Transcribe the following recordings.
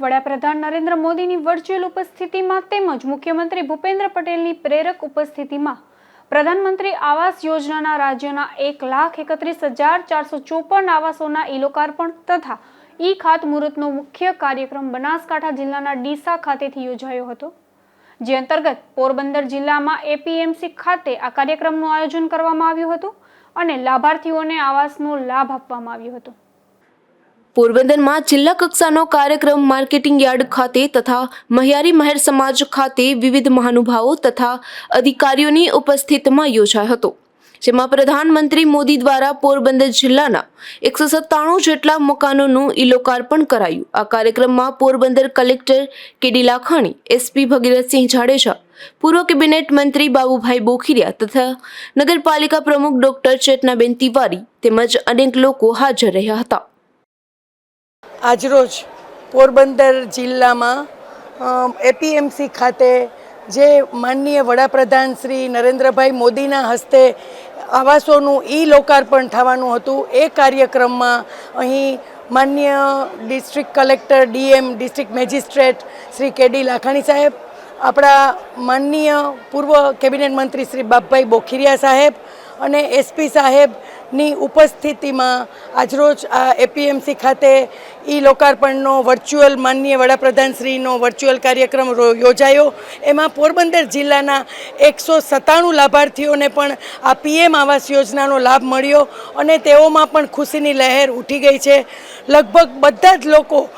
વડાપ્રધાન નરેન્દ્ર મોદીની વર્ચ્યુઅલ ઉપસ્થિતિમાં તેમજ મુખ્યમંત્રી ભૂપેન્દ્ર પટેલની પ્રેરક ઉપસ્થિતિમાં પ્રધાનમંત્રી આવાસ યોજનાના રાજ્યના એક લાખ એકત્રીસ હજાર ચારસો ચોપન આવાસોના ઈ લોકાર્પણ તથા ઈ ખાતમુહૂર્તનો મુખ્ય કાર્યક્રમ બનાસકાંઠા જિલ્લાના ડીસા ખાતેથી યોજાયો હતો. જે અંતર્ગત પોરબંદર જિલ્લામાં એપીએમસી ખાતે આ કાર્યક્રમનું આયોજન કરવામાં આવ્યું હતું અને લાભાર્થીઓને આવાસનો લાભ આપવામાં આવ્યો હતો. પોરબંદરમાં જિલ્લા કક્ષાનો કાર્યક્રમ માર્કેટિંગ યાર્ડ ખાતે તથા મહિયારી મહેર સમાજ ખાતે વિવિધ મહાનુભાવો તથા અધિકારીઓની ઉપસ્થિતિમાં યોજાયો હતો, જેમાં પ્રધાનમંત્રી મોદી દ્વારા પોરબંદર જિલ્લાના એકસો સત્તાણું જેટલા મકાનોનું ઈ લોકાર્પણ કરાયું. આ કાર્યક્રમમાં Porbandar collector K D Lakhani, SP Bhagirathsinh Jadeja, પૂર્વ કેબિનેટ મંત્રી બાબુભાઈ બોખીરિયા તથા નગરપાલિકા પ્રમુખ ડોક્ટર ચેતનાબેન તિવારી તેમજ અનેક લોકો હાજર રહ્યા હતા. આજરોજ પોરબંદર જિલ્લામાં એપીએમસી ખાતે જે માનનીય વડાપ્રધાન શ્રી નરેન્દ્રભાઈ મોદીના હસ્તે આવાસોનું ઈ લોકાર્પણ થવાનું હતું, એ કાર્યક્રમમાં અહીં માન્ય district collector DM district magistrate Shri KD Lakhani સાહેબ, આપણા માનનીય પૂર્વ કેબિનેટ મંત્રી શ્રી બાપભાઈ બોખીરિયા સાહેબ અને એસપી સાહેબની ઉપસ્થિતિમાં આજરોજ આ એપીએમસી ખાતે ઈ લોકાર્પણનો વર્ચ્યુઅલ માનનીય વડાપ્રધાનશ્રીનો વર્ચ્યુઅલ કાર્યક્રમ યોજાયો. એમાં પોરબંદર જિલ્લાના એકસો સત્તાણું લાભાર્થીઓને પણ આ પીએમ આવાસ યોજનાનો લાભ મળ્યો અને તેઓમાં પણ ખુશીની લહેર ઉઠી ગઈ છે. લગભગ બધા જ લોકો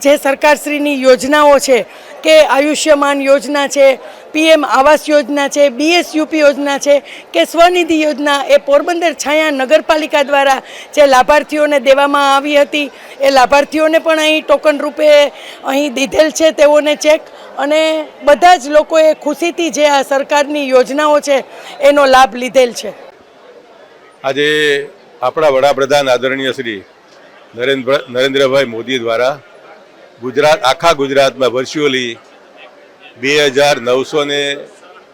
જે સરકારશ્રીની યોજનાઓ છે, કે આયુષ્યમાન યોજના છે, પીએમ આવાસ યોજના છે, બીએસયુપી યોજના છે, કે સ્વનિધિ યોજના, એ પોરબંદર છાયા નગરપાલિકા દ્વારા જે લાભાર્થીઓને દેવામાં આવી હતી, એ લાભાર્થીઓને પણ અહીં ટોકન રૂપે અહીં દીધેલ છે, તેઓને ચેક. અને બધા જ લોકોએ ખુશીથી જે આ સરકારની યોજનાઓ છે, એનો લાભ લીધેલ છે. આજે આપણા વડાપ્રધાન આદરણીય શ્રી નરેન્દ્ર નરેન્દ્રભાઈ મોદી દ્વારા ગુજરાત, આખા ગુજરાતમાં વર્ચ્યુઅલી બે હજાર નવસો ને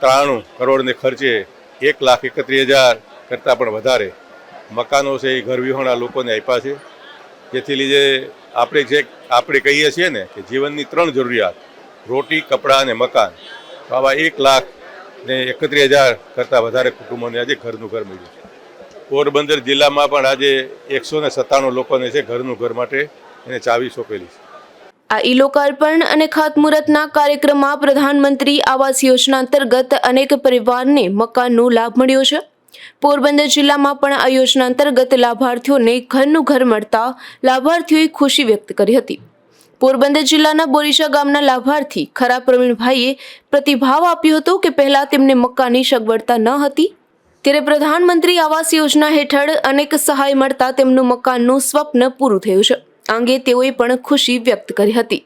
ત્રાણું કરોડને ખર્ચે એક લાખ એકત્રીસ હજાર કરતાં પણ વધારે મકાનો છે એ ઘર વિહોણા લોકોને આપ્યા છે. જેથી લીધે આપણે જે આપણે કહીએ છીએ ને કે જીવનની ત્રણ જરૂરિયાત, રોટી, કપડાં અને મકાન. તો આવા એક લાખ ને એકત્રીસ હજાર કરતાં વધારે કુટુંબોને આજે ઘરનું ઘર મળ્યું છે. પોરબંદર જિલ્લામાં પણ આજે એકસો ને સત્તાણું લોકોને છે ઘરનું ઘર માટે એને ચાવી સોંપેલી છે. આ ઈ લોકાર્પણ અને ખાતમુહૂર્તના કાર્યક્રમમાં પ્રધાનમંત્રી આવાસ યોજના અંતર્ગત અનેક પરિવારને મકાનનો લાભ મળ્યો છે. પોરબંદર જિલ્લામાં પણ આ યોજના અંતર્ગત લાભાર્થીઓને ઘરનું ઘર મળતા લાભાર્થીઓએ ખુશી વ્યક્ત કરી હતી. પોરબંદર જિલ્લાના બોરીશા ગામના લાભાર્થી ખરા પ્રવીણભાઈએ પ્રતિભાવ આપ્યો હતો કે પહેલાં તેમને મકાનની સગવડતા ન હતી. ત્યારે પ્રધાનમંત્રી આવાસ યોજના હેઠળ અનેક સહાય મળતા તેમનું મકાનનું સ્વપ્ન પૂરું થયું છે. આ અંગે તેઓએ પણ ખુશી વ્યક્ત કરી હતી.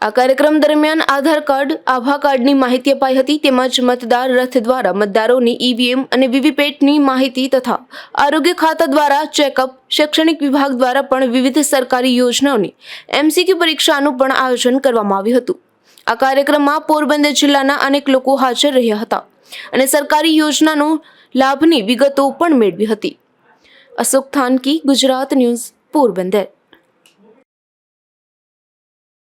આ કાર્યક્રમ દરમિયાન આધાર કાર્ડ, આભા કાર્ડની માહિતી અપાઈ હતી તેમજ મતદાર રથ દ્વારા મતદારોની ઈવીએમ અને વીવીપેટની માહિતી તથા આરોગ્ય ખાતા દ્વારા ચેકઅપ, શૈક્ષણિક વિભાગ દ્વારા પણ વિવિધ સરકારી યોજનાઓની એમસીક્યુ પરીક્ષાનું પણ આયોજન કરવામાં આવ્યું હતું. આ કાર્યક્રમમાં પોરબંદર જિલ્લાના અનેક લોકો હાજર રહ્યા હતા અને સરકારી યોજનાનો લાભની વિગતો પણ મેળવી હતી. અશોક થાનકી, ગુજરાત ન્યૂઝ, પોરબંદર.